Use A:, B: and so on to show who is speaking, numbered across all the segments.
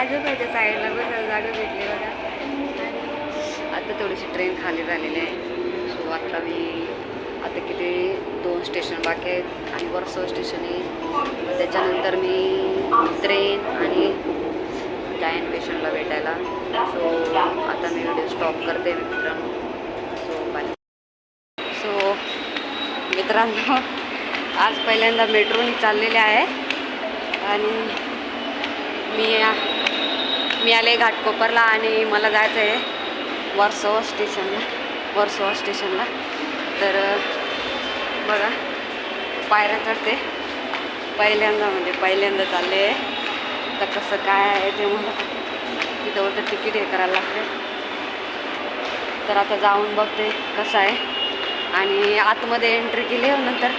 A: जागा भेटली बघा. आता थोडीशी ट्रेन खाली झालेली आहे. सो आता मी आता किती दोन स्टेशन बाकी आहेत आणि वर्सो स्टेशन आहे. त्याच्यानंतर मी ट्रेन आणि जायन पेशंटला भेटायला. सो आता मी व्हिडिओ स्टॉप करते मित्रांनो. सो बाय सो मित्रांनो आज पहिल्यांदा मेट्रोनी चाललेले आहे. आणि मी मी आले घाटकोपरला आणि मला जायचं आहे वर्सोवा स्टेशनला वर्सोवा स्टेशनला. तर बघा पायऱ्या चढते. पहिल्यांदा म्हणजे पहिल्यांदा चालले आहे. तर कसं काय आहे ते मला तिथं होतं तिकीट हे करायला लागते तर आता जाऊन बघते कसं आहे. आणि आतमध्ये एंट्री केली नंतर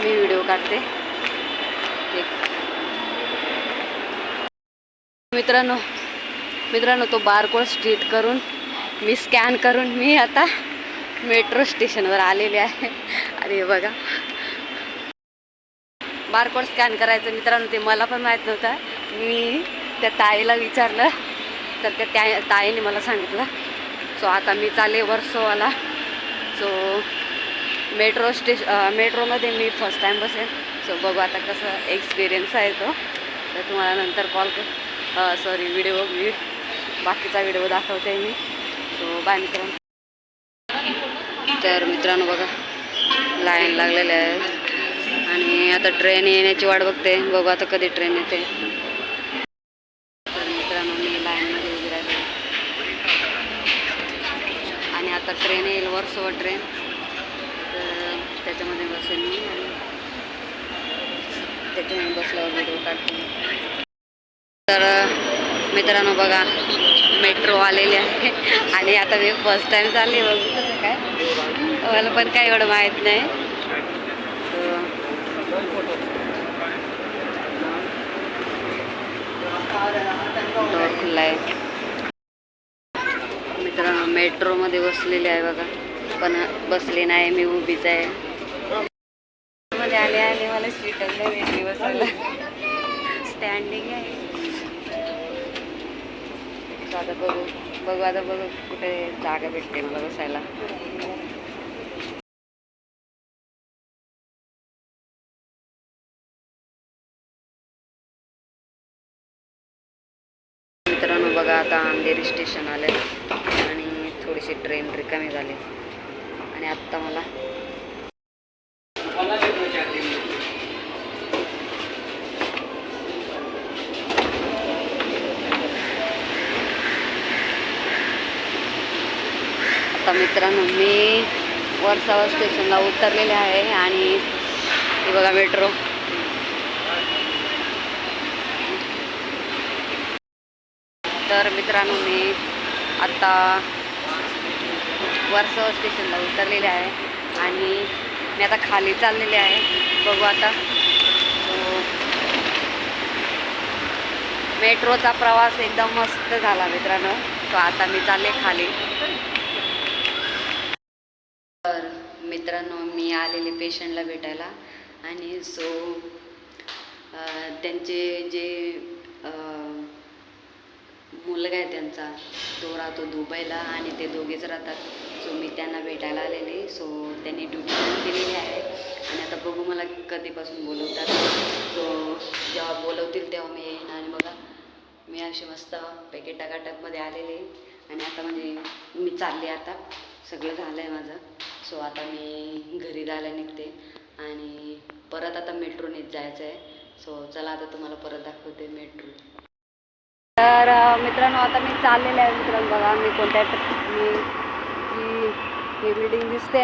A: मी व्हिडिओ काढते. एक मित्रांनो मित्रांनो तो बारकोड स्ट्रीट करून मी स्कॅन करून मी आता मेट्रो स्टेशनवर आलेले आहे. अरे बघा. बारकोड स्कॅन करायचं मित्रांनो ते मला पण माहीत नव्हतं. मी त्या ताईला विचारलं. तर त्या त्या ताईने मला सांगितलं. सो आता मी चालले वर्सोवाला. सो मेट्रो स्टेश मेट्रोमध्ये मी फर्स्ट टाईम बसेन. सो बघू आता कसं एक्सपिरियन्स आहे तो. तर तुम्हाला नंतर कॉल कर सॉरी व्हिडिओ मी बाकीचा व्हिडिओ दाखवते मी. सो बाय मित्रांनो तर मित्रांनो बघा लाईन लागलेल्या आहे आणि आता ट्रेन येण्याची वाट बघते. बघू आता कधी ट्रेन येते. तर मित्रांनो मी लाईनमध्ये उभी राहिले. आणि आता ट्रेन येईल वर्सोवर ट्रेन तर त्याच्यामध्ये बसेल मी. त्याच्यामध्ये बसल्यावर व्हिडिओ काढते. तर मित्रांनो बघा मेट्रो आलेली आहे. आणि आता मी फर्स्ट टाईम चालली बघू कसं काय. मला पण काय एवढं माहीत नाही. डोर खुल्ला आहे. मित्र मेट्रोमध्ये बसलेली आहे बघा. पण बसले नाही मी उभीच आहे. मध्ये आले आले मला सीट नाही भेटली बसायला. स्टँडिंग आहे. So आता बघू बघू आता बघू कुठे जागा भेटते मला बसायला. मित्रांनो बघा आता अंधेरी स्टेशन आले आणि थोडीशी ट्रेन रिकामी झाली. आणि आत्ता मला आता मित्रांनो मी वर्सावा स्टेशनला उतरलेले आहे आणि हे बघा मेट्रो तर मित्रांनो मी आत्ता वर्सावा स्टेशनला उतरलेले आहे आणि मी आता खाली चाललेले आहे. बघू आता. मेट्रोचा प्रवास एकदम मस्त झाला मित्रांनो. तो आता मी चालले खाली. तर मित्रांनो मी आलेले पेशंटला भेटायला आणि सो त्यांचे जे मुलगा आहे त्यांचा तो राहतो दुबईला आणि ते दोघेच राहतात. सो मी त्यांना भेटायला आलेले. सो त्यांनी ड्युटी पण केलेली आहे. आणि आता बघू मला कधीपासून बोलवतात. सो जेव्हा बोलवतील तेव्हा मी येईन. आणि बघा मी असे मस्त पैकी टकाटकमध्ये आलेले. आणि आता म्हणजे मी चालले आता. सगळं झालं आहे माझं. सो आता मी घरी जायला निघते आणि परत आता मेट्रोनेच जायचं आहे. सो चला आता तुम्हाला परत दाखवते मेट्रो. तर मित्रांनो आता मी चाललेले आहे मित्रांनो बघा मी कोणत्या मी जी ही बिल्डिंग दिसते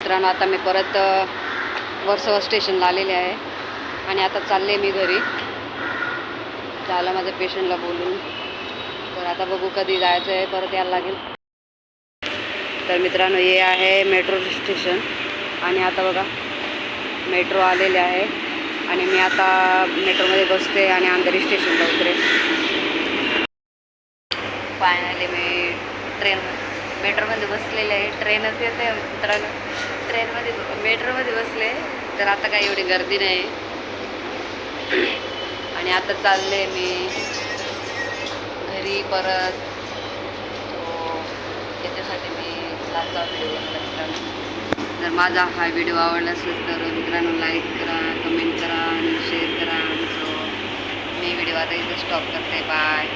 A: मित्रांनो आता मी परत वर्सोवा स्टेशनला आलेले आहे. आणि आता चालले मी घरी. झालं माझ्या पेशंटला बोलून. आता बघू कधी जायचं आहे परत यायला लागेल. तर मित्रांनो हे आहे मेट्रो स्टेशन आणि आता बघा मेट्रो आलेले आहे आणि मी आता मेट्रोमध्ये बसते आणि अंधेरी स्टेशनला उतरे फायनली मी ट्रेन मेट्रोमध्ये बसलेले आहे. ट्रेनच येते मित्रांनो. ट्रेनमध्ये मेट्रोमध्ये बसले तर आता काही एवढी गर्दी नाही. आणि आता चालले मी घरी परत. त्याच्यासाठी मी लाचा व्हिडिओ मित्रांनो जर माझा हा व्हिडिओ आवडला असेल तर मित्रांनो लाईक करा कमेंट करा आणि शेअर करा. सो मी व्हिडिओ आता इथं स्टॉप करते. बाय